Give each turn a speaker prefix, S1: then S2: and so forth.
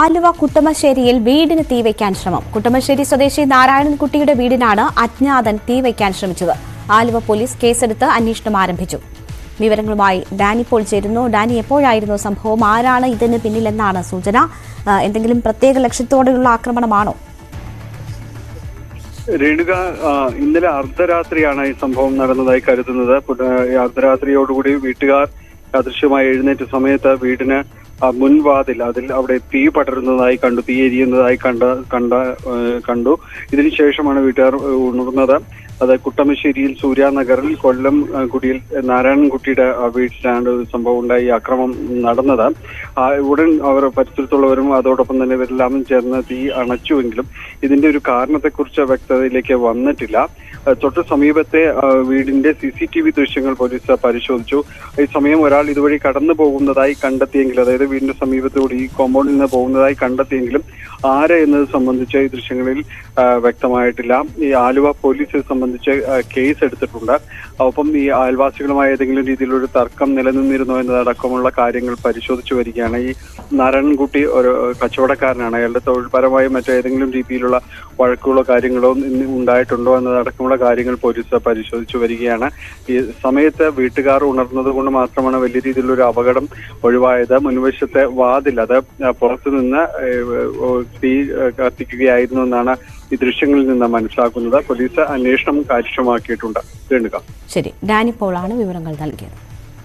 S1: ആലുവ കുട്ടമശ്ശേരിയിൽ വീടിന് തീവയ്ക്കാൻ ശ്രമം. കുട്ടമശ്ശേരി സ്വദേശി നാരായണൻകുട്ടിയുടെ വീടിനാണ് അജ്ഞാതൻ തീവയ്ക്കാൻ ശ്രമിച്ചത്. ആലുവ പോലീസ് കേസെടുത്ത് അന്വേഷണം ആരംഭിച്ചു. വിവരങ്ങളുമായി ഡാനി പോൾ ചേരുന്നു. ഡാനി എപ്പോഴായിരുന്നു സംഭവം? ആരാണ് ഇതിന് പിന്നിലെന്നാണ് സൂചന. എന്തെങ്കിലും പ്രത്യേക ലക്ഷ്യത്തോടെയുള്ള ആക്രമണമാണോ?
S2: രേണുക ഇന്നലെ അർദ്ധരാത്രിയാണ് ഈ സംഭവം നടന്നതായി കരുതുന്നത്. അർദ്ധരാത്രിയോടുകൂടി വീട്ടുകാർ അദൃശ്യമായി എഴുന്നേറ്റ സമയത്ത് വീടിന് മുൻവാതിൽ അതിൽ അവിടെ തീ പടരുന്നതായി കണ്ടു തീ എരിയുന്നതായി കണ്ട കണ്ട കണ്ടു. ഇതിനുശേഷമാണ് വീട്ടുകാർ ഉണർന്നത്. അത് കുട്ടമശ്ശേരിയിൽ സൂര്യാനഗറിൽ കൊല്ലം കുടിയിൽ നാരായണൻകുട്ടിയുടെ വീട്ടിലാണ് ഒരു സംഭവം ഉണ്ടായി അക്രമം നടന്നത്. ഉടൻ അവർ പരിസരത്തുള്ളവരും അതോടൊപ്പം തന്നെ ഇവരെല്ലാം ചേർന്ന് തീ അണച്ചുവെങ്കിലും ഇതിന്റെ ഒരു കാരണത്തെക്കുറിച്ച് വ്യക്തതയിലേക്ക് വന്നിട്ടില്ല. തൊട്ട് സമീപത്തെ വീടിന്റെ സി സി ടി വി ദൃശ്യങ്ങൾ പോലീസ് പരിശോധിച്ചു. ഈ സമയം ഒരാൾ ഇതുവഴി കടന്നു പോകുന്നതായി കണ്ടെത്തിയെങ്കിൽ അതായത് വീടിന്റെ സമീപത്തുകൂടി ഈ കോമ്പൗണ്ടിൽ നിന്ന് പോകുന്നതായി കണ്ടെത്തിയെങ്കിലും ആരെ എന്നത് സംബന്ധിച്ച് ഈ ദൃശ്യങ്ങളിൽ വ്യക്തമായിട്ടില്ല. ഈ ആലുവ പോലീസ് ഇത് സംബന്ധിച്ച് കേസ് എടുത്തിട്ടുണ്ട്. ഒപ്പം ഈ അയൽവാസികളുമായി ഏതെങ്കിലും രീതിയിലൊരു തർക്കം നിലനിന്നിരുന്നോ എന്നതടക്കമുള്ള കാര്യങ്ങൾ പരിശോധിച്ചു വരികയാണ്. ഈ നാരായണൻകുട്ടി ഒരു കച്ചവടക്കാരനാണ്. അയാളുടെ തൊഴിൽപരമായി മറ്റേതെങ്കിലും രീതിയിലുള്ള വഴക്കുകളോ കാര്യങ്ങളോ ഉണ്ടായിട്ടുണ്ടോ എന്നതടക്കമുള്ള കാര്യങ്ങൾ പോലീസ് പരിശോധിച്ചു വരികയാണ്. ഈ സമയത്ത് വീട്ടുകാർ ഉണർന്നത് കൊണ്ട് മാത്രമാണ് വലിയ രീതിയിലുള്ള ഒരു അപകടം ഒഴിവായത്. മുൻവശത്തെ വാതിൽ അത് പുറത്തുനിന്ന് തീ കത്തിക്കുകയായിരുന്നു എന്നാണ് ഈ ദൃശ്യങ്ങളിൽ നിന്ന് മനസ്സിലാക്കുന്നത്. പോലീസ് അന്വേഷണം കാര്യക്ഷമമാക്കിയിട്ടുണ്ട്. രേണുക.
S1: ശരി. ഡാനി പോളാണ് വിവരങ്ങൾ നൽകിയത്.